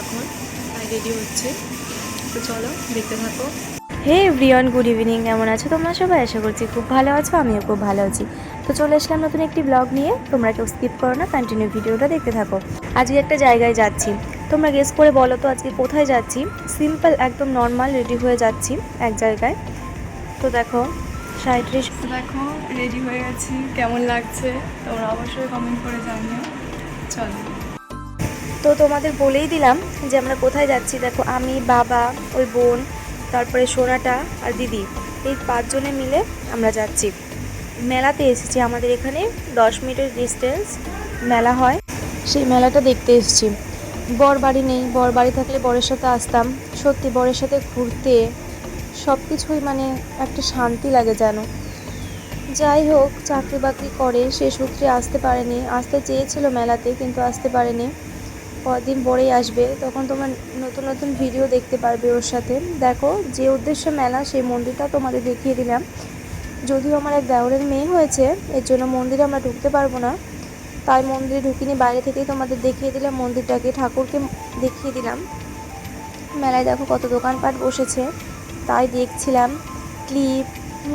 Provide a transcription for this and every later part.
এখন। তাই রেডি হচ্ছে। তো চলো দেখতে থাকো। Hey everyone good evening. কেমন আছো তোমরা সবাই? আশা করছি খুব ভালো আছো আমিও খুব ভালো আছি। তো চলে আসলাম নতুন একটি ব্লগ নিয়ে। তোমরা কেউ স্কিপ করো না কন্টিনিউ ভিডিওটা দেখতে থাকো। আজকে একটা জায়গায় যাচ্ছি। তোমরা গেস করে বলো তো আজকে কোথায় যাচ্ছি? সিম্পল একদম নর্মাল রেডি হয়ে যাচ্ছি এক জায়গায়। তো দেখো সাঁত্রিশ দেখো রেডি হয়ে গেছি। কেমন লাগছে? তোমরা অবশ্যই কমেন্ট করে জানিও। চলো। তো তোমাদের বলেই দিলাম যে আমরা কোথায় যাচ্ছি। দেখো, আমি, বাবা, ওই বোন, তারপরে সোনাটা আর দিদি, এই পাঁচজনে মিলে আমরা যাচ্ছি। মেলাতে এসেছি, আমাদের এখানে দশ মিনিটের ডিস্টেন্স মেলা হয়। সেই মেলাটা দেখতে এসেছি। বর বাড়ি নেই, বর বাড়ি থাকলে বরের সাথে আসতাম। সত্যি বরের সাথে ঘুরতে সব কিছুই মানে একটা শান্তি লাগে যেন যাই হোক, চাকরি বাকরি করে, সে সূত্রে আসতে পারেনি। আসতে চেয়েছিল মেলাতে, কিন্তু আসতে পারেনি। কদিন পরেই আসবে, তখন তোমার নতুন নতুন ভিডিও দেখতে পারবে ওর সাথে। দেখো, যে উদ্দেশ্যে মেলা, সেই মন্দিরটা তোমাদের দেখিয়ে দিলাম। যদিও আমার এক দেওরের মেয়ে হয়েছে, এর জন্য মন্দিরে আমরা ঢুকতে পারব না। তাই মন্দিরে ঢুকিনি, বাইরে থেকেই তোমাদের দেখিয়ে দিলাম মন্দিরটাকে, ঠাকুরকে দেখিয়ে দিলাম। মেলায় দেখো কত দোকানপাট বসেছে, তাই দেখছিলাম। ক্লিপ,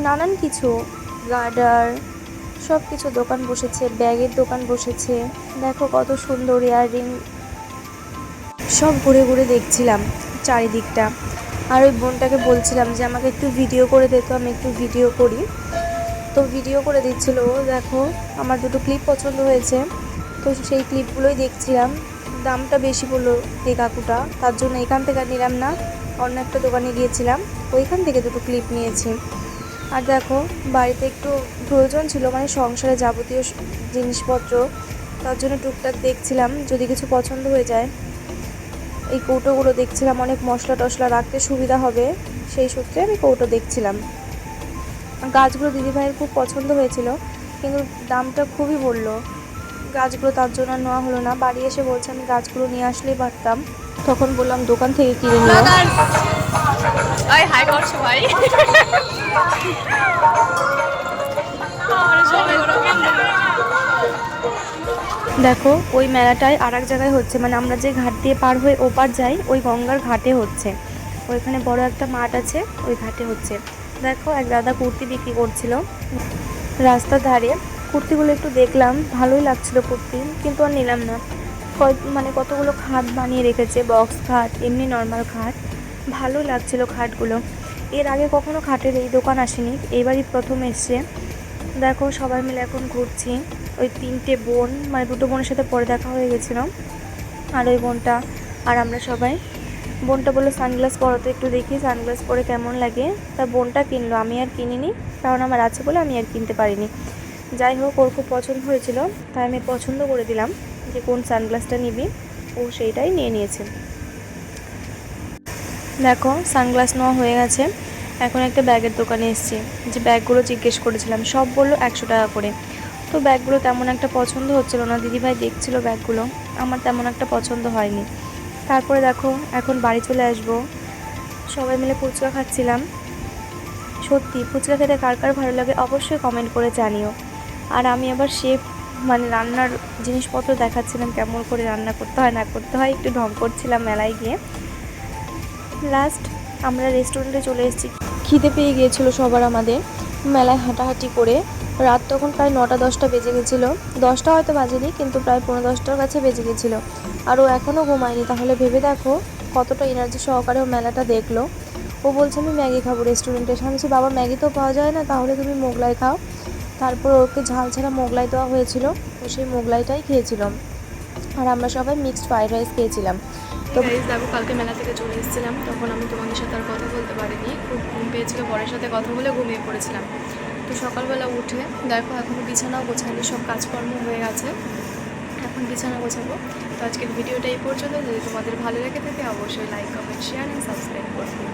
নানান কিছু, গার্ডার সব কিছু দোকান বসেছে, ব্যাগের দোকান বসেছে। দেখো কত সুন্দর ইয়াররিং সব ঘুরে ঘুরে দেখছিলাম চারিদিকটা। আর ওই বোনটাকে বলছিলাম যে, আমাকে একটু ভিডিও করে দে তো, আমি একটু ভিডিও করি। তো ভিডিও করে দিচ্ছিল দেখো, আমার দুটো ক্লিপ পছন্দ হয়েছে। তো সেই ক্লিপগুলোই দেখছিলাম। দামটা বেশি বলল এই কাকুটা, তার জন্য এখান থেকে নিলাম না, অন্য একটা দোকানে গিয়েছিলাম, ওইখান থেকে দুটো ক্লিপ নিয়েছি। আর দেখো, বাড়িতে একটু প্রয়োজন ছিল মানে সংসারে যাবতীয় জিনিসপত্র, তার জন্য টুকটাক দেখছিলাম, যদি কিছু পছন্দ হয়ে যায়। এই কৌটোগুলো দেখছিলাম, অনেক মশলা টশলা রাখতে সুবিধা হবে। সেই সূত্রে আমি কৌটো দেখছিলাম। গাছগুলো দিদিভাইয়ের খুব পছন্দ হয়েছিল, কিন্তু দামটা খুবই বলল। গাছগুলো তার জন্য নেওয়া হলো না। বাড়ি এসে বলছে, আমি গাছগুলো নিয়ে আসলেই পারতাম তখন বললাম, দোকান থেকে কিনে নিও। হাই দেখো, ওই মেলাটায় আর এক জায়গায় হচ্ছে। মানে আমরা যে ঘাট দিয়ে পার হয়ে ওপার যাই, ওই গঙ্গার ঘাটে হচ্ছে। ওইখানে বড় একটা মাঠ আছে, ওই ঘাটে হচ্ছে। দেখো, এক দাদা কুর্তি বিক্রি করছিল। রাস্তার ধারে। কুর্তিগুলো একটু দেখলাম, ভালোই লাগছিল কুর্তি, কিন্তু আর নিলাম না। মানে কতগুলো খাট বানিয়ে রেখেছে বক্স খাট, এমনি নর্মাল খাট। ভালো লাগছিল খাটগুলো। এর আগে কখনো খাটের এই দোকান আসেনি, এবারই প্রথম এসছে। দেখো, সবাই মিলে এখন ঘুরছি। ওই তিনটে বোন মানে দুটো বোনের সাথে পরে দেখা হয়ে গেছিল। আর ওই বোনটা আর আমরা সবাই। বোনটা বলল, সানগ্লাস পরো তো একটু দেখি, সানগ্লাস পরে কেমন লাগে? তা বোনটা কিনলো, আমি আর কিনিনি, কারণ আমার আছে বলে আমি আর কিনতে পারিনি। যাই হোক, ওর খুব পছন্দ হয়েছিল, তাই আমি পছন্দ করে দিলাম যে কোন সানগ্লাসটা নিবি। ও সেইটাই নিয়ে নিয়েছে। দেখো, সানগ্লাস নেওয়া হয়ে গেছে। এখন একটা ব্যাগের দোকানে এসেছি, যে ব্যাগগুলো জিজ্ঞেস করেছিলাম, সব বলল একশো টাকা করে। তো ব্যাগগুলো তেমন একটা পছন্দ হচ্ছিল না, দিদিভাই দেখছিল ব্যাগগুলো, আমার তেমন একটা পছন্দ হয়নি। তারপরে দেখো, এখন বাড়ি চলে আসব। সবাই মিলে ফুচকা খাচ্ছিলাম। সত্যি, ফুচকা খেতে কার কার ভালো লাগে অবশ্যই কমেন্ট করে জানিও। আর আমি আবার শেফ মানে রান্নার জিনিসপত্র দেখাচ্ছিলাম, কেমন করে রান্না করতে হয়, না করতে হয়, একটু ঢং করছিলাম মেলায় গিয়ে। লাস্ট আমরা রেস্টুরেন্টে চলে এসেছি। খিদে পেয়ে গিয়েছিল সবার আমাদের। মেলায় হাঁটাহাঁটি করে রাত তখন প্রায় নটা দশটা বেজে গেছিল। দশটা হয়তো বাজেনি, কিন্তু প্রায় পনেরো দশটার কাছে বেজে গেছিল। আর ও এখনও ঘুমায়নি। তাহলে ভেবে দেখো কতটা এনার্জি সহকারে ও মেলাটা দেখল। ও বলছে, আমি ম্যাগি খাব রেস্টুরেন্টে আমি বাবা, ম্যাগি তো পাওয়া যায় না, তাহলে তুমি মোগলাই খাও। তারপর ওকে ঝাল ছাড়া মোগলাই দেওয়া হয়েছিল। তো সেই মোগলাইটাই খেয়েছিলাম। আর আমরা সবাই মিক্সড ফ্রাইড রাইস খেয়েছিলাম। তো দেখো, কালকে মেলা থেকে চলে এসেছিলাম, তখন আমি তোমাদের সাথে আর কথা বলতে পারিনি। খুব ঘুম পেয়েছিল, বরের সাথে কথা বলে ঘুমিয়ে পড়েছিলাম। তো সকালবেলা উঠে, দেখো এখনও বিছানাও গোছায়নি, সব কাজকর্ম হয়ে গেছে। এখন বিছানা গোছাবো। তো আজকের ভিডিওটা এই পর্যন্ত যদি তোমাদের ভালো লেগে থাকে, অবশ্যই like comment share and subscribe করবে।